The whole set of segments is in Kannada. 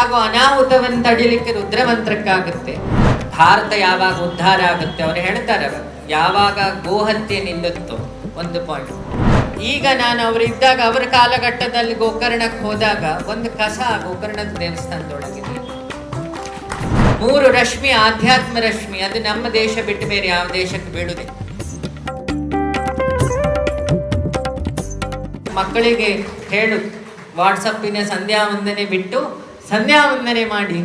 ಗ್ರಾಮಕ್ಕಾಗೋ ಅನಾಹುತವನ್ನು ತಡಿಲಿಕ್ಕೆ ರುದ್ರ ಮಂತ್ರಕ್ಕಾಗುತ್ತೆ ಭಾರತ ಯಾವಾಗ ಉದ್ಧಾರ ಆಗುತ್ತೆ ಅವ್ರು ಹೇಳ್ತಾರೆ ಯಾವಾಗ ಗೋಹತ್ಯೆ ನಿಲ್ಲುತ್ತೋ ಒಂದು ಪಾಯಿಂಟ್ ಈಗ ನಾನು ಅವರಿದ್ದಾಗ ಅವರ ಕಾಲಘಟ್ಟದಲ್ಲಿ ಗೋಕರ್ಣಕ್ಕೆ ಹೋದಾಗ ಒಂದು ಕಸ ಗೋಕರ್ಣದ ದೇವಸ್ಥಾನದೊಳಗಿದೆ. ಮೂರು ರಶ್ಮಿ, ಆಧ್ಯಾತ್ಮ ರಶ್ಮಿ, ಅದು ನಮ್ಮ ದೇಶ ಬಿಟ್ಟು ಬೇರೆ ಯಾವ ದೇಶಕ್ಕೆ ಬೀಳುದೆ ಮಕ್ಕಳಿಗೆ ಹೇಳು, ವಾಟ್ಸಪ್ಪಿನ ಸಂಧ್ಯಾ ವಂದನೆ ಬಿಟ್ಟು ಸಂಧ್ಯಾ ವಂದನೆ ಮಾಡಿ.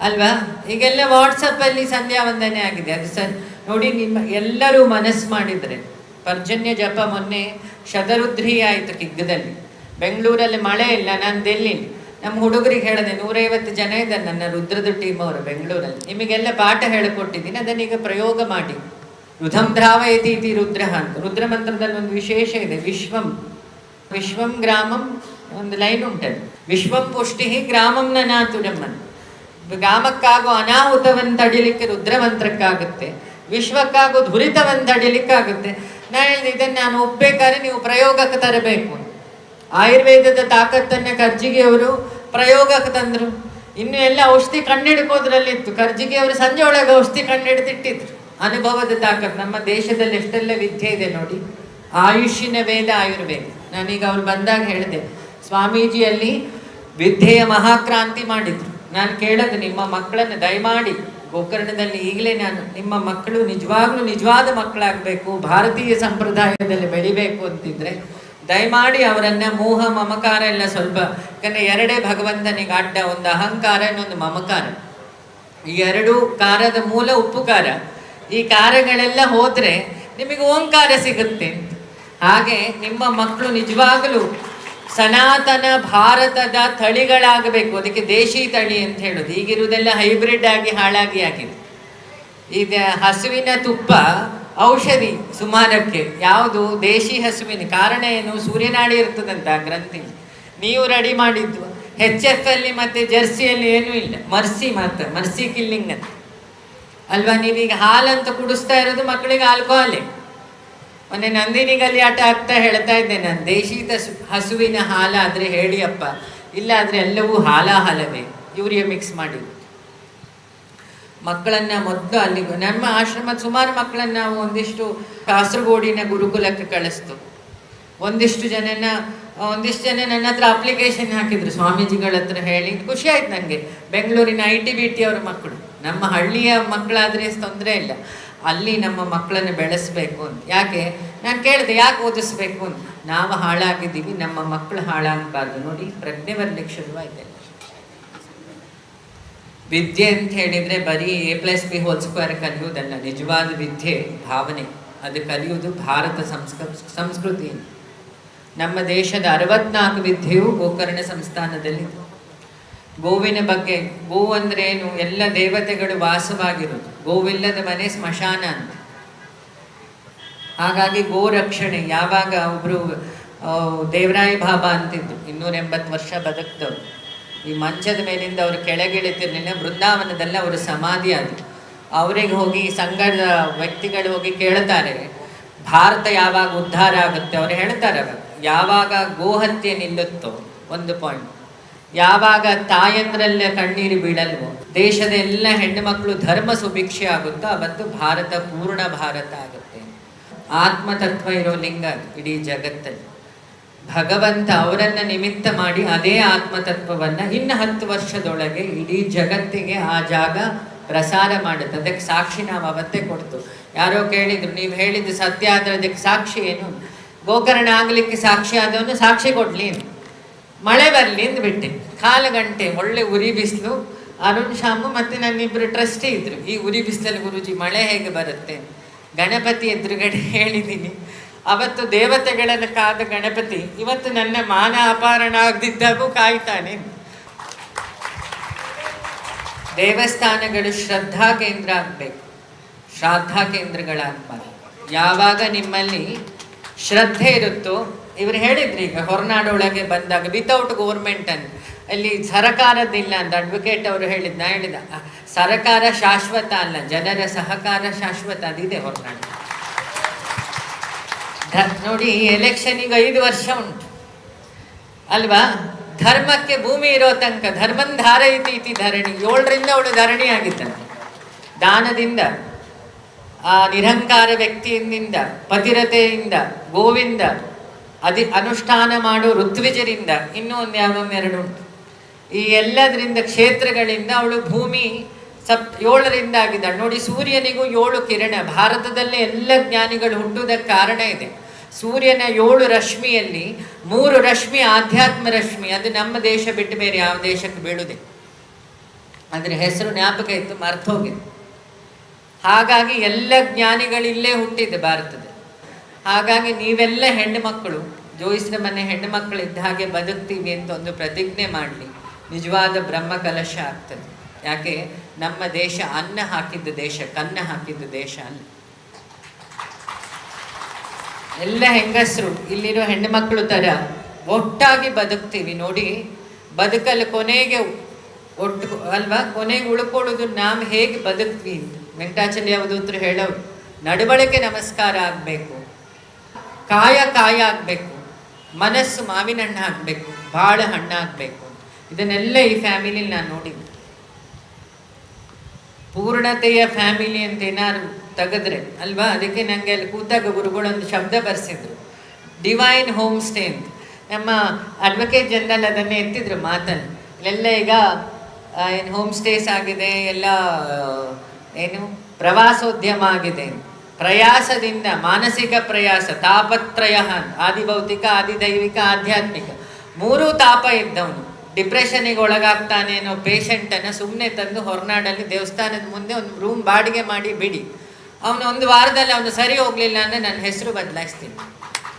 ಅಲ್ವಾ? ಈಗೆಲ್ಲ ವಾಟ್ಸಪ್ಪಲ್ಲಿ ಸಂಧ್ಯಾ ವಂದನೆ ಆಗಿದೆ. ಅದು ಸರ್, ನೋಡಿ ನಿಮ್ಮ ಎಲ್ಲರೂ ಮನಸ್ಸು ಮಾಡಿದರೆ. ಪರ್ಜನ್ಯ ಜಪ ಮೊನ್ನೆ ಶತರುದ್ರಿ ಆಯಿತು ಕಿಗ್ಗದಲ್ಲಿ. ಬೆಂಗಳೂರಲ್ಲಿ ಮಳೆ ಇಲ್ಲ, ನಾನು ಡೆಲ್ಲಿ ನಮ್ಮ ಹುಡುಗರಿಗೆ ಹೇಳಿದೆ, ನೂರೈವತ್ತು ಜನ ಇದ್ದಾರೆ ನನ್ನ ರುದ್ರದ ಟೀಮ್ ಅವರು ಬೆಂಗಳೂರಲ್ಲಿ. ನಿಮಗೆಲ್ಲ ಪಾಠ ಹೇಳಿಕೊಟ್ಟಿದ್ದೀನಿ, ಅದನ್ನೀಗ ಪ್ರಯೋಗ ಮಾಡಿ. ರುಧಂ ದ್ರಾವಯತಿ ಇತಿ ರುದ್ರ ಅಂತ. ರುದ್ರ ಮಂತ್ರದಲ್ಲಿ ಒಂದು ವಿಶೇಷ ಇದೆ, ವಿಶ್ವಂ. ವಿಶ್ವಂ ಗ್ರಾಮಂ ಒಂದು ಲೈನ್ ಉಂಟದು. ವಿಶ್ವಂ ಪುಷ್ಟಿ ಗ್ರಾಮಂ ನನಾತು ನಮ್ಮನ್ನು. ಗ್ರಾಮಕ್ಕಾಗೋ ಅನಾಹುತವನ್ನು ತಡಿಲಿಕ್ಕೆ ರುದ್ರ ಮಂತ್ರಕ್ಕಾಗುತ್ತೆ ವಿಶ್ವಕ್ಕಾಗೋ ಧುರಿತವನ್ನು ತಡಿಲಿಕ್ಕಾಗುತ್ತೆ. ನಾ ಹೇಳಿದೆ, ಇದನ್ನು ನಾನು ಒಪ್ಪಬೇಕಾದ್ರೆ ನೀವು ಪ್ರಯೋಗಕ್ಕೆ ತರಬೇಕು. ಆಯುರ್ವೇದದ ತಾಕತ್ತನ್ನ ಕರ್ಜಿಗೆಯವರು ಪ್ರಯೋಗಕ್ಕೆ ತಂದರು. ಇನ್ನು ಎಲ್ಲ ಔಷಧಿ ಕಣ್ಣಿಡ್ಕೋದ್ರಲ್ಲಿತ್ತು. ಕರ್ಜಿಗೆಯವರು ಸಂಜೆ ಒಳಗೆ ಔಷಧಿ ಕಣ್ಣಿಡ್ದಿಟ್ಟಿದ್ರು ಅನುಭವದ ತಾಕತ್ತು. ನಮ್ಮ ದೇಶದಲ್ಲಿ ಎಷ್ಟೆಲ್ಲ ವಿದ್ಯೆ ಇದೆ ನೋಡಿ. ಆಯುಷಿನ ವೇದ ಆಯುರ್ವೇದ. ನಾನೀಗ ಅವ್ರು ಬಂದಾಗ ಹೇಳಿದೆ ಸ್ವಾಮೀಜಿಯಲ್ಲಿ ವಿದ್ಯೆಯ ಮಹಾಕ್ರಾಂತಿ ಮಾಡಿದ್ರು. ನಾನು ಕೇಳೋದು, ನಿಮ್ಮ ಮಕ್ಕಳನ್ನು ದಯಮಾಡಿ, ಗೋಕರ್ಣದಲ್ಲಿ ಈಗಲೇ ನಾನು, ನಿಮ್ಮ ಮಕ್ಕಳು ನಿಜವಾಗ್ಲೂ ನಿಜವಾದ ಮಕ್ಕಳಾಗಬೇಕು, ಭಾರತೀಯ ಸಂಪ್ರದಾಯದಲ್ಲಿ ಬೆಳಿಬೇಕು ಅಂತಿದ್ರೆ, ದಯಮಾಡಿ ಅವರನ್ನ ಮೋಹ, ಮಮಕಾರ ಎಲ್ಲ ಸ್ವಲ್ಪ, ಯಾಕಂದ್ರೆ ಎರಡೇ ಭಗವಂತನಿಗೆ ಅಡ್ಡ, ಒಂದು ಅಹಂಕಾರ, ಇನ್ನೊಂದು ಮಮಕಾರ. ಈ ಎರಡು ಕಾರದ ಮೂಲ ಉಪ್ಪುಕಾರ ಈ ಕಾರಗಳೆಲ್ಲ ಹೋದ್ರೆ ನಿಮಗೆ ಓಂಕಾರ ಸಿಗುತ್ತೆ. ಹಾಗೆ ನಿಮ್ಮ ಮಕ್ಕಳು ನಿಜವಾಗಲೂ ಸನಾತನ ಭಾರತದ ತಳಿಗಳಾಗಬೇಕು. ಅದಕ್ಕೆ ದೇಶಿ ತಳಿ ಅಂತ ಹೇಳೋದು. ಈಗಿರುವುದೆಲ್ಲ ಹೈಬ್ರಿಡ್ ಆಗಿ, ಹಾಳಾಗಿ ಆಗಿದೆ. ಈಗ ಹಸುವಿನ ತುಪ್ಪ ಔಷಧಿ ಸುಮಾರಕ್ಕೆ. ಯಾವುದು? ದೇಶಿ ಹಸುವಿನ. ಕಾರಣ ಏನು? ಸೂರ್ಯನಾಡಿ ಇರ್ತದಂತ ಗ್ರಂಥಿ ನೀವು ರೆಡಿ ಮಾಡಿದ್ದು. ಹೆಚ್ ಎಫ್ ಅಲ್ಲಿ ಮತ್ತೆ ಜರ್ಸಿಯಲ್ಲಿ ಏನೂ ಇಲ್ಲ. ಮರ್ಸಿ ಮಾತ್ರ. ಮರ್ಸಿ ಕಿಲ್ಲಿಂಗ್ ಅಂತ. ಅಲ್ವಾ? ನೀವೀಗ ಹಾಲಂತ ಕುಡಿಸ್ತಾ ಇರೋದು ಮಕ್ಕಳಿಗೆ ಆಲ್ಕೋಹಾಲೇ ಮೊನ್ನೆ ನಂದಿನಿ ಆಟ ಆಗ್ತಾ ಹೇಳ್ತಾ ಇದ್ದೆ ನಾನು ದೇಶೀತ ಹಸುವಿನ ಹಾಲಾದರೆ ಹೇಳಿ ಅಪ್ಪ ಇಲ್ಲ ಆದ್ರೆ ಎಲ್ಲವೂ ಹಾಲವೇ ಯೂರಿಯಾ ಮಿಕ್ಸ್ ಮಾಡಿ. ಮಕ್ಕಳನ್ನ ಮೊದಲು ಅಲ್ಲಿ ನಮ್ಮ ಆಶ್ರಮದ ಸುಮಾರು ಮಕ್ಕಳನ್ನ ನಾವು ಒಂದಿಷ್ಟು ಕಾಸರಗೋಡಿನ ಗುರುಕುಲಕ್ಕೆ ಕಳಿಸ್ತು. ಒಂದಿಷ್ಟು ಜನನ ಒಂದಿಷ್ಟು ಜನ ನನ್ನ ಹತ್ರ ಅಪ್ಲಿಕೇಶನ್ ಹಾಕಿದ್ರು, ಸ್ವಾಮೀಜಿಗಳ ಹತ್ರ ಹೇಳಿ. ಖುಷಿ ಆಯ್ತು ನನಗೆ ಬೆಂಗಳೂರಿನ ಐ ಟಿ ಬಿ ಟಿ ಅವ್ರ ಮಕ್ಕಳು. ನಮ್ಮ ಹಳ್ಳಿಯ ಮಕ್ಕಳಾದ್ರೆ ತೊಂದರೆ ಇಲ್ಲ. ಅಲ್ಲಿ ನಮ್ಮ ಮಕ್ಕಳನ್ನು ಬೆಳೆಸಬೇಕು ಅಂತ. ಯಾಕೆ? ನಾನು ಕೇಳಿದೆ, ಯಾಕೆ ಓದಿಸ್ಬೇಕು ಅಂತ. ನಾವು ಹಾಳಾಗಿದ್ದೀವಿ, ನಮ್ಮ ಮಕ್ಕಳು ಹಾಳಾಗಬಾರ್ದು. ನೋಡಿ, ಪ್ರಜ್ಞೆ ಬರ್ಲಿಕ್ಕೆ ಶುರುವಾಯ್ತು. ವಿದ್ಯೆ ಅಂತ ಹೇಳಿದರೆ ಬರೀ A plus B whole square ಕಲಿಯುವುದಲ್ಲ, ನಿಜವಾದ ವಿದ್ಯೆ, ಭಾವನೆ. ಅದು ಕಲಿಯುವುದು ಭಾರತ ಸಂಸ್ಕ ಸಂಸ್ಕೃತಿ ನಮ್ಮ ದೇಶದ ಅರವತ್ನಾಲ್ಕು ವಿದ್ಯೆಯು ಗೋಕರ್ಣ ಸಂಸ್ಥಾನದಲ್ಲಿ ಗೋವಿನ ಬಗ್ಗೆ, ಗೋ ಅಂದ್ರೆ ಏನು? ಎಲ್ಲ ದೇವತೆಗಳು ವಾಸವಾಗಿರೋದು ಗೋವಿಲ್ಲದ ಮನೆ ಸ್ಮಶಾನ ಅಂತ. ಹಾಗಾಗಿ ಗೋ ರಕ್ಷಣೆ ಯಾವಾಗ ಒಬ್ರು ದೇವರಾಯ ಬಾಬಾ ಅಂತಿದ್ರು ಇನ್ನೂರ ಎಂಬತ್ತು ವರ್ಷ ಬದುಕ್ತವ್ರು ಈ ಮಂಚದ ಮೇಲಿಂದ ಅವರು ಕೆಳಗಿಳಿತಿರ್ಲಿಲ್ಲ ಬೃಂದಾವನದಲ್ಲಿ ಅವರು ಸಮಾಧಿ ಅದು ಅವರಿಗೆ ಹೋಗಿ ಸಂಘದ ವ್ಯಕ್ತಿಗಳು ಹೋಗಿ ಕೇಳ್ತಾರೆ, ಭಾರತ ಯಾವಾಗ ಉದ್ಧಾರ ಆಗುತ್ತೆ? ಅವ್ರು ಹೇಳ್ತಾರೆ, ಯಾವಾಗ ಗೋಹತ್ಯೆ ನಿಲ್ಲುತ್ತೋ? ಒಂದು ಪಾಯಿಂಟ್ ಯಾವಾಗ ತಾಯಂದ್ರಲ್ಲೇ ಕಣ್ಣೀರು ಬೀಳಲ್ವೋ, ದೇಶದ ಎಲ್ಲ ಹೆಣ್ಣುಮಕ್ಕಳು ಧರ್ಮ ಸುಭಿಕ್ಷೆ ಆಗುತ್ತೋ, ಅವತ್ತು ಭಾರತ ಪೂರ್ಣ ಭಾರತ ಆಗುತ್ತೆ. ಆತ್ಮತತ್ವ ಇರೋ ಲಿಂಗ ಇಡೀ ಜಗತ್ತಲ್ಲಿ. ಭಗವಂತ ಅವರನ್ನ ನಿಮಿತ್ತ ಮಾಡಿ ಅದೇ ಆತ್ಮತತ್ವವನ್ನ ಇನ್ನು ಹತ್ತು ವರ್ಷದೊಳಗೆ ಇಡೀ ಜಗತ್ತಿಗೆ ಆ ಜಾಗ ಪ್ರಸಾರ ಮಾಡುತ್ತೆ. ಅದಕ್ಕೆ ಸಾಕ್ಷಿ ನಾವು ಅವತ್ತೇ ಕೊಡ್ತು. ಯಾರೋ ಕೇಳಿದ್ರು, ನೀವು ಹೇಳಿದ್ದು ಸತ್ಯ, ಆದ್ರೆ ಅದಕ್ಕೆ ಸಾಕ್ಷಿ ಏನು? ಗೋಕರ್ಣ ಆಗ್ಲಿಕ್ಕೆ ಸಾಕ್ಷಿ ಆದವನು ಸಾಕ್ಷಿ ಕೊಡ್ಲಿ. ಮಳೆ ಬರಲಿ ಅಂತ ಬಿಟ್ಟೆ. ಕಾಲು ಗಂಟೆ, ಒಳ್ಳೆ ಉರಿ ಬಿಸಿಲು. ಅರುಣ್ ಶಾಮು ಮತ್ತು ನನ್ನಿಬ್ಬರು ಟ್ರಸ್ಟಿ ಇದ್ದರು ಈ ಉರಿ ಬಿಸಿಲಲ್ಲಿ ಗುರುಜಿ, ಮಳೆ ಹೇಗೆ ಬರುತ್ತೆ? ಗಣಪತಿ ಎದುರುಗಡೆ ಹೇಳಿದ್ದೀನಿ ಅವತ್ತು ದೇವತೆಗಳನ್ನು ಕಾದ ಗಣಪತಿ, ಇವತ್ತು ನನ್ನ ಮಾನ ಅಪಾರಣ ಆಗದಿದ್ದಾಗೂ ಕಾಯ್ತಾನೆ. ದೇವಸ್ಥಾನಗಳು ಶ್ರದ್ಧಾ ಕೇಂದ್ರ ಆಗಬೇಕು. ಶ್ರಾದ್ಧಾ ಕೇಂದ್ರಗಳಾಗಬಾರ್ದು. ಯಾವಾಗ ನಿಮ್ಮಲ್ಲಿ ಶ್ರದ್ಧೆ ಇರುತ್ತೋ ಇವರು ಹೇಳಿದ್ರು ಈಗ ಹೊರನಾಡೊಳಗೆ ಬಂದಾಗ ವಿತೌಟ್ ಗೋರ್ಮೆಂಟ್ ಅಂತ ಅಲ್ಲಿ ಸರಕಾರದಿಲ್ಲ ಅಂತ ಅಡ್ವೊಕೇಟ್ ಅವರು ಹೇಳಿದ್ ನಾ ಹೇಳಿದ "ಆ, ಸರಕಾರ ಶಾಶ್ವತ ಅಲ್ಲ ಜನರ ಸಹಕಾರ ಶಾಶ್ವತ ಅದಿದೆ ಹೊರನಾಡು. ನೋಡಿ ಎಲೆಕ್ಷನ್ ಈಗ ಐದು ವರ್ಷ ಉಂಟು. ಅಲ್ವಾ? ಧರ್ಮಕ್ಕೆ ಭೂಮಿ ಇರೋ ತನಕ ಧರ್ಮನ್ ಧಾರಯತಿ ಇತಿ ಧರಣಿ ಏಳರಿಂದ ಅವಳು ಧರಣಿ ಆಗಿದ್ದಂತೆ ದಾನದಿಂದ ಆ ನಿರಂಕಾರ ವ್ಯಕ್ತಿಯಿಂದ ಪತಿರತೆಯಿಂದ ಗೋವಿಂದ ಅದಿ ಅನುಷ್ಠಾನ ಮಾಡೋ ಋತ್ವಿಜರಿಂದ, ಇನ್ನೂ ಒಂದು ಯಾವುದೊಂದೆರಡು ಉಂಟು. ಈ ಎಲ್ಲದರಿಂದ ಕ್ಷೇತ್ರಗಳಿಂದ ಅವಳು ಭೂಮಿ ಸಪ್ ಏಳರಿಂದ ಆಗಿದ್ದಾಳೆ. ನೋಡಿ, ಸೂರ್ಯನಿಗೂ ಏಳು ಕಿರಣ. ಭಾರತದಲ್ಲೇ ಎಲ್ಲ ಜ್ಞಾನಿಗಳು ಹುಟ್ಟುವುದಕ್ಕೆ ಕಾರಣ ಇದೆ. ಸೂರ್ಯನ ಏಳು ರಶ್ಮಿಯಲ್ಲಿ ಮೂರು ರಶ್ಮಿ, ಆಧ್ಯಾತ್ಮ ರಶ್ಮಿ. ಅದು ನಮ್ಮ ದೇಶ ಬಿಟ್ಟು ಬೇರೆ ಯಾವ ದೇಶಕ್ಕೆ ಬೀಳುದೆ ಅದರ ಹೆಸರು ಜ್ಞಾಪಕ ಇತ್ತು ಮರ್ತೋಗಿದೆ ಹಾಗಾಗಿ ಎಲ್ಲ ಜ್ಞಾನಿಗಳಿಲ್ಲೇ ಹುಟ್ಟಿದೆ ಭಾರತದ ಹಾಗಾಗಿ ನೀವೆಲ್ಲ ಹೆಣ್ಣುಮಕ್ಕಳು, ಜೋಯಿಸಿದ ಮನೆ ಹೆಣ್ಣು ಮಕ್ಕಳಿದ್ದ ಹಾಗೆ ಬದುಕ್ತೀವಿ ಅಂತ ಒಂದು ಪ್ರತಿಜ್ಞೆ ಮಾಡಲಿ. ನಿಜವಾದ ಬ್ರಹ್ಮ ಕಲಶ ಆಗ್ತದೆ. ಯಾಕೆ? ನಮ್ಮ ದೇಶ ಅನ್ನ ಹಾಕಿದ್ದ ದೇಶ, ಕನ್ನ ಹಾಕಿದ್ದ ದೇಶ ಅಲ್ಲ. ಎಲ್ಲ ಹೆಂಗಸರು, ಇಲ್ಲಿರೋ ಹೆಣ್ಣುಮಕ್ಕಳು ಥರ ಒಟ್ಟಾಗಿ ಬದುಕ್ತೀವಿ. ನೋಡಿ ಬದುಕಲು ಕೊನೆಗೆ ಒಟ್ಟು, ಅಲ್ವಾ? ಕೊನೆಗೆ ಉಳ್ಕೊಳ್ಳೋದು ನಾವು ಹೇಗೆ ಬದುಕ್ತೀವಿ ಅಂತ. ವೆಂಕಟಾಚಲ್ಯ ಅವಧೂತರು ಹೇಳೋರು, ನಡವಳಿಕೆ ನಮಸ್ಕಾರ ಆಗಬೇಕು. ಕಾಯ ಕಾಯ ಆಗಬೇಕು. ಮನಸ್ಸು ಮಾವಿನ ಹಣ್ಣು ಆಗಬೇಕು ಭಾಳ ಹಣ್ಣಾಗಬೇಕು ಇದನ್ನೆಲ್ಲ ಈ ಫ್ಯಾಮಿಲಿಲಿ ನಾನು ನೋಡಿದ್ದೆ. ಪೂರ್ಣತೆಯ ಫ್ಯಾಮಿಲಿ ಅಂತ ಏನಾದ್ರು ತೆಗೆದ್ರೆ, ಅಲ್ವಾ? ಅದಕ್ಕೆ ನನಗೆ ಅಲ್ಲಿ ಕೂತಾಗ ಗುರುಗಳೊಂದು ಶಬ್ದ ಬರೆಸಿದ್ರು. ಡಿವೈನ್ ಹೋಮ್ ಸ್ಟೇ ಅಂತ. ನಮ್ಮ ಅಡ್ವೊಕೇಟ್ ಜನರಲ್ ಅದನ್ನೇ ಎತ್ತಿದ್ರು ಮಾತನ್ನು ಇಲ್ಲೆಲ್ಲ ಈಗ ಏನು ಹೋಮ್ ಸ್ಟೇಸ್ ಆಗಿದೆ, ಎಲ್ಲ ಏನು ಪ್ರವಾಸೋದ್ಯಮ ಆಗಿದೆ ಪ್ರಯಾಸದಿಂದ, ಮಾನಸಿಕ ಪ್ರಯಾಸ, ತಾಪತ್ರಯ, ಆದಿಭೌತಿಕ, ಆದಿದೈವಿಕ, ಆಧ್ಯಾತ್ಮಿಕ, ಮೂರೂ ತಾಪ ಇದ್ದವನು. ಡಿಪ್ರೆಷನಿಗೆ ಒಳಗಾಗ್ತಾನೆ ಅನ್ನೋ ಪೇಷಂಟನ್ನು ಸುಮ್ಮನೆ ತಂದು ಹೊರನಾಡಲ್ಲಿ ದೇವಸ್ಥಾನದ ಮುಂದೆ ಒಂದು ರೂಮ್ ಬಾಡಿಗೆ ಮಾಡಿ ಬಿಡಿ. ಅವನು ಒಂದು ವಾರದಲ್ಲಿ ಅವನು ಸರಿ ಹೋಗಲಿಲ್ಲ ಅಂದರೆ ನನ್ನ ಹೆಸರು ಬದಲಾಯಿಸ್ತೀನಿ.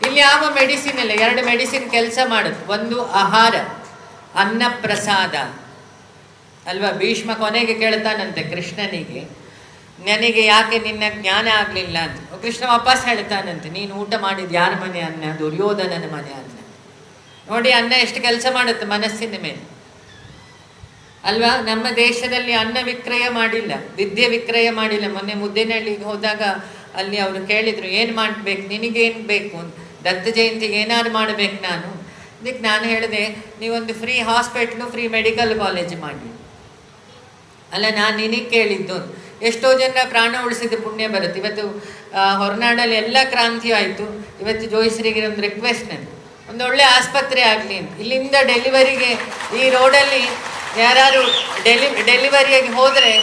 ಇಲ್ಲಿ ಯಾವ ಮೆಡಿಸಿನ್ ಇಲ್ಲ, ಎರಡು ಮೆಡಿಸಿನ್ ಕೆಲಸ ಮಾಡುತ್ತೆ. ಒಂದು ಆಹಾರ ಅನ್ನ ಪ್ರಸಾದ ಅಲ್ವಾ, ಭೀಷ್ಮ ಕೊನೆಗೆ ಕೇಳ್ತಾನಂತೆ ಕೃಷ್ಣನಿಗೆ ನನಗೆ ಯಾಕೆ ನಿನ್ನ ಜ್ಞಾನ ಆಗಲಿಲ್ಲ ಅಂತ. ಕೃಷ್ಣ ವಾಪಸ್ ಹೇಳ್ತಾನಂತೆ, ನೀನು ಊಟ ಮಾಡಿದ ಯಾರ ಮನೆ ಅನ್ನ, ದುರ್ಯೋಧನನ ಮನೆ ಅನ್ನ ನೋಡಿ, ಅನ್ನ ಎಷ್ಟು ಕೆಲಸ ಮಾಡುತ್ತೆ ಮನಸ್ಸಿನ ಮೇಲೆ. ಅಲ್ವಾ? ನಮ್ಮ ದೇಶದಲ್ಲಿ ಅನ್ನ ವಿಕ್ರಯ ಮಾಡಿಲ್ಲ, ವಿದ್ಯೆ ವಿಕ್ರಯ ಮಾಡಿಲ್ಲ. ಮೊನ್ನೆ ಮುದ್ದೇನಹಳ್ಳಿಗೆ ಹೋದಾಗ ಅಲ್ಲಿ ಅವರು ಕೇಳಿದ್ರು, ಏನು ಮಾಡ್ಬೇಕು? ನಿನಗೇನು ಬೇಕು? ದತ್ತ ಜಯಂತಿಗೆ ಏನಾದ್ರು ಮಾಡ್ಬೇಕು ನಾನು? ಅದಕ್ಕೆ ನಾನು ಹೇಳಿದೆ, ನೀವೊಂದು free hospital free medical college ಮಾಡಿ. ಅಲ್ಲ, ನಾನು ನಿನಗೆ ಕೇಳಿದ್ದು ಎಷ್ಟೋ ಜನ ಪ್ರಾಣ ಉಳಿಸಿದ ಪುಣ್ಯ ಬರುತ್ತೆ. ಇವತ್ತು ಹೊರನಾಡಲ್ಲಿ ಎಲ್ಲ ಕ್ರಾಂತಿ ಆಯಿತು. ಇವತ್ತು ಜೋಯಿಸರಿಗೆ ಒಂದು ರಿಕ್ವೆಸ್ಟ್ ನನಗೆ ಒಂದು ಒಳ್ಳೆ ಆಸ್ಪತ್ರೆ ಆಗಲಿ ಅಂತ. ಇಲ್ಲಿಂದ ಡೆಲಿವರಿಗೆ ಈ ರೋಡಲ್ಲಿ ಯಾರು ಡೆಲಿ ಡೆಲಿವರಿಯಾಗಿ ಹೋದರೆ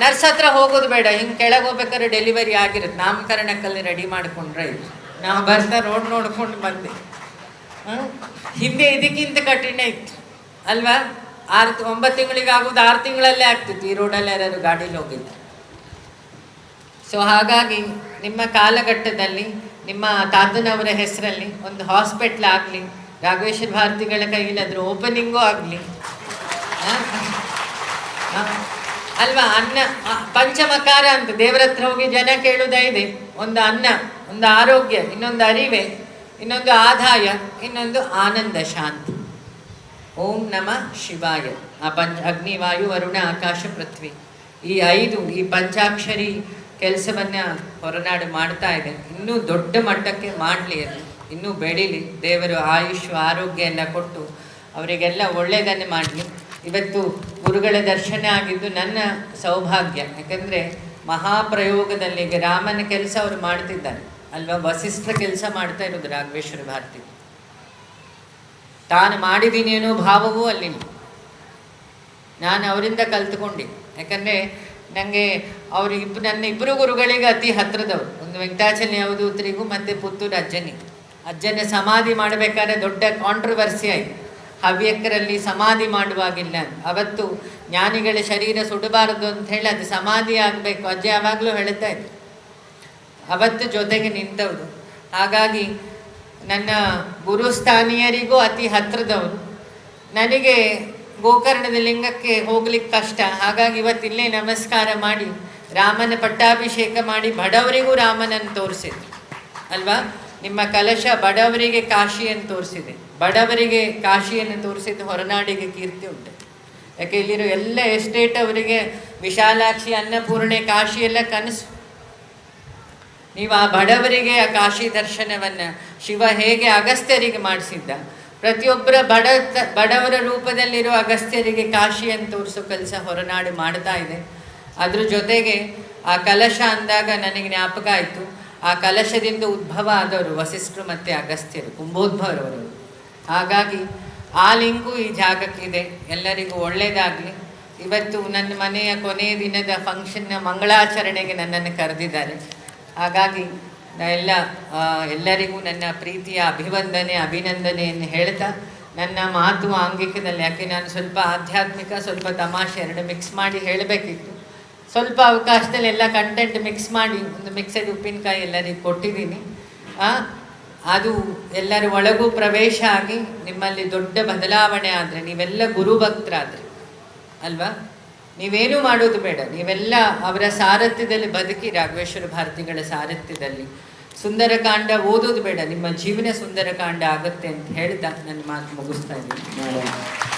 ನರ್ಸ್ ಹತ್ರ ಹೋಗೋದು ಬೇಡ. ಹಿಂಗೆ ಕೆಳಗೆ ಹೋಗ್ಬೇಕಾದ್ರೆ ಡೆಲಿವರಿ ಆಗಿರುತ್ತೆ. ನಾಮಕರಣಕ್ಕಲ್ಲಿ ರೆಡಿ ಮಾಡಿಕೊಂಡ್ರೆ ಆಯ್ತು. ನಾವು ಬರ್ತಾ ರೋಡ್ ನೋಡ್ಕೊಂಡು ಬಂದೆ? ಹಿಂದೆ ಇದಕ್ಕಿಂತ ಕಠಿಣ ಇತ್ತು. ಅಲ್ವಾ? ಆರು ಒಂಬತ್ತು ತಿಂಗಳಿಗಾಗೋದು ಆರು ತಿಂಗಳಲ್ಲೇ ಆಗ್ತಿತ್ತು. ಈ ರೋಡಲ್ಲಿ ಯಾರು ಗಾಡೀಲಿ ಹೋಗಿದ್ದು ಸೊ ಹಾಗಾಗಿ ನಿಮ್ಮ ಕಾಲಘಟ್ಟದಲ್ಲಿ, ನಿಮ್ಮ ತಾತನವರ ಹೆಸರಲ್ಲಿ ಒಂದು ಹಾಸ್ಪಿಟ್ಲ್ ಆಗಲಿ, ರಾಘವೇಶ್ವರ ಭಾರತಿಗಳ ಕೈಯಲ್ಲಿ ಅದ್ರ ಓಪನಿಂಗೂ ಆಗಲಿ. ಅಲ್ವಾ? ಅನ್ನ ಪಂಚಮಕಾರ ಅಂತ ದೇವರ ಹತ್ರ ಹೋಗಿ ಜನ ಕೇಳುವುದೇ ಇದೆ. ಒಂದು ಅನ್ನ, ಒಂದು ಆರೋಗ್ಯ, ಇನ್ನೊಂದು ಅರಿವೆ, ಇನ್ನೊಂದು ಆದಾಯ, ಇನ್ನೊಂದು ಆನಂದ ಶಾಂತಿ. ಓಂ ನಮ ಶಿವಾಯ. ಆ ಪಂಚ ಅಗ್ನಿ ವಾಯು ವರುಣ, ಆಕಾಶ, ಪೃಥ್ವಿ. ಈ ಐದು, ಈ ಪಂಚಾಕ್ಷರಿ ಕೆಲಸವನ್ನ ಹೊರನಾಡು ಮಾಡ್ತಾ ಇದೆ. ಇನ್ನೂ ದೊಡ್ಡ ಮಟ್ಟಕ್ಕೆ ಮಾಡಲಿ ಅದು ಇನ್ನೂ ಬೆಳೀಲಿ. ದೇವರು ಆಯುಷ್ ಆರೋಗ್ಯ ಎಲ್ಲ ಕೊಟ್ಟು ಅವರಿಗೆಲ್ಲ ಒಳ್ಳೆಯದನ್ನೇ ಮಾಡಲಿ. ಇವತ್ತು ಗುರುಗಳ ದರ್ಶನ ಆಗಿದ್ದು ನನ್ನ ಸೌಭಾಗ್ಯ. ಯಾಕಂದರೆ ಮಹಾಪ್ರಯೋಗದಲ್ಲಿ ರಾಮನ ಕೆಲಸ ಅವರು ಮಾಡ್ತಿದ್ದಾರೆ. ಅಲ್ವಾ? ವಸಿಷ್ಠರ ಕೆಲಸ ಮಾಡ್ತಾ ಇರೋದು ರಾಘವೇಶ್ವರ ಭಾರತಿ. ತಾನು ಮಾಡಿದ್ದೀನಿ ಅನ್ನೋ ಭಾವವೂ ಅಲ್ಲಿ ನಾನು ಅವರಿಂದ ಕಲ್ತ್ಕೊಂಡೆ. ಯಾಕಂದರೆ ನನಗೆ ಅವರು ಇಬ್ಬರು ನನ್ನ ಇಬ್ಬರು ಗುರುಗಳಿಗೆ ಅತಿ ಹತ್ತಿರದವರು ಒಂದು ವೆಂಕಟಾಚಲ ಅವಧೂತರಿಗೂ ಮತ್ತು ಪುತ್ತೂರು ಅಜ್ಜನಿ. ಅಜ್ಜನ ಸಮಾಧಿ ಮಾಡಬೇಕಾದ್ರೆ ದೊಡ್ಡ ಕಾಂಟ್ರವರ್ಸಿ ಆಯಿತು. ಹವ್ಯಕರಲ್ಲಿ ಸಮಾಧಿ ಮಾಡುವಾಗಿಲ್ಲ. ಅವತ್ತು ಜ್ಞಾನಿಗಳ ಶರೀರ ಸುಡಬಾರದು ಅಂತ ಹೇಳಿ ಅದು ಸಮಾಧಿ ಆಗಬೇಕು. ಅಜ್ಜ ಯಾವಾಗಲೂ ಹೇಳ್ತಾ ಇದ್ರು. ಅವತ್ತು ಜೊತೆಗೆ ನಿಂತವರು. ಹಾಗಾಗಿ ನನ್ನ ಗುರುಸ್ಥಾನೀಯರಿಗೂ ಅತಿ ಹತ್ರದವರು. ನನಗೆ ಗೋಕರ್ಣದ ಲಿಂಗಕ್ಕೆ ಹೋಗ್ಲಿಕ್ಕೆ ಕಷ್ಟ. ಹಾಗಾಗಿ ಇವತ್ತಿಲ್ಲೇ ನಮಸ್ಕಾರ ಮಾಡಿ, ರಾಮನ ಪಟ್ಟಾಭಿಷೇಕ ಮಾಡಿ ಬಡವರಿಗೂ ರಾಮನನ್ನು ತೋರಿಸಿದ್ರು. ಅಲ್ವಾ? ನಿಮ್ಮ ಕಲಶ ಬಡವರಿಗೆ ಕಾಶಿಯನ್ನು ತೋರಿಸಿದೆ. ಬಡವರಿಗೆ ಕಾಶಿಯನ್ನು ತೋರಿಸಿದ್ದು ಹೊರನಾಡಿಗೆ ಕೀರ್ತಿ ಉಂಟು. ಯಾಕೆ ಇಲ್ಲಿರೋ ಎಲ್ಲ ಎಸ್ಟೇಟ್ ಅವರಿಗೆ ವಿಶಾಲಾಕ್ಷಿ, ಅನ್ನಪೂರ್ಣೆ, ಕಾಶಿ ಎಲ್ಲ ಕನಸು. ನೀವು ಆ ಬಡವರಿಗೆ ಆ ಕಾಶಿ ದರ್ಶನವನ್ನು ಶಿವ ಹೇಗೆ ಅಗಸ್ತ್ಯರಿಗೆ ಮಾಡಿಸಿದ್ದ? ಪ್ರತಿಯೊಬ್ಬರ ಬಡ ಬಡವರ ರೂಪದಲ್ಲಿರುವ ಅಗಸ್ತ್ಯರಿಗೆ ಕಾಶಿಯನ್ನು ತೋರಿಸೋ ಕೆಲಸ ಹೊರನಾಡು ಮಾಡ್ತಾ ಇದೆ. ಅದ್ರ ಜೊತೆಗೆ ಆ ಕಲಶ ಅಂದಾಗ ನನಗೆ ಜ್ಞಾಪಕ ಆಯಿತು. ಆ ಕಲಶದಿಂದ ಉದ್ಭವ ಆದವರು ವಸಿಷ್ಠರು ಮತ್ತು ಅಗಸ್ತ್ಯರು, ಕುಂಭೋದ್ಭವರವರು. ಹಾಗಾಗಿ ಆ ಲಿಂಗು ಈ ಜಾಗಕ್ಕಿದೆ. ಎಲ್ಲರಿಗೂ ಒಳ್ಳೆಯದಾಗಲಿ ಇವತ್ತು ನನ್ನ ಮನೆಯ ಕೊನೆಯ ದಿನದ ಫಂಕ್ಷನ್ನ ಮಂಗಳಾಚರಣೆಗೆ ನನ್ನನ್ನು ಕರೆದಿದ್ದಾರೆ. ಹಾಗಾಗಿ ಎಲ್ಲ ಎಲ್ಲರಿಗೂ ನನ್ನ ಪ್ರೀತಿಯ ಅಭಿವಂದನೆ ಅಭಿನಂದನೆಯನ್ನು ಹೇಳ್ತಾ, ನನ್ನ ಮಾತು ಆಂಗಿಕದಲ್ಲಿ, ಯಾಕೆ ನಾನು ಸ್ವಲ್ಪ ಆಧ್ಯಾತ್ಮಿಕ, ಸ್ವಲ್ಪ ತಮಾಷೆ ಎರಡು ಮಿಕ್ಸ್ ಮಾಡಿ ಹೇಳಬೇಕಿತ್ತು. ಸ್ವಲ್ಪ ಅವಕಾಶದಲ್ಲಿ ಎಲ್ಲ ಕಂಟೆಂಟ್ ಮಿಕ್ಸ್ ಮಾಡಿ, ಒಂದು ಮಿಕ್ಸೆಡ್ ಉಪ್ಪಿನಕಾಯಿ ಎಲ್ಲರಿಗೂ ಕೊಟ್ಟಿದ್ದೀನಿ. ಅದು ಎಲ್ಲರ ಒಳಗೂ ಪ್ರವೇಶ ಆಗಿ ನಿಮ್ಮಲ್ಲಿ ದೊಡ್ಡ ಬದಲಾವಣೆ ಆದರೆ, ನೀವೆಲ್ಲ ಗುರುಭಕ್ತರಾದರೆ, ಅಲ್ವಾ? ನೀವೇನು ಮಾಡೋದು ಬೇಡ. ನೀವೆಲ್ಲ ಅವರ ಸಾರಥ್ಯದಲ್ಲಿ ಬದುಕಿ ರಾಘವೇಶ್ವರ ಭಾರತಿಗಳ ಸಾರಥ್ಯದಲ್ಲಿ. ಸುಂದರಕಾಂಡ ಓದೋದು ಬೇಡ. ನಿಮ್ಮ ಜೀವನ ಸುಂದರಕಾಂಡ ಆಗುತ್ತೆ ಅಂತ ಹೇಳ್ತಾ ನನ್ನ ಮಾತು ಮುಗಿಸ್ತಾ ಇದ್ದೀನಿ.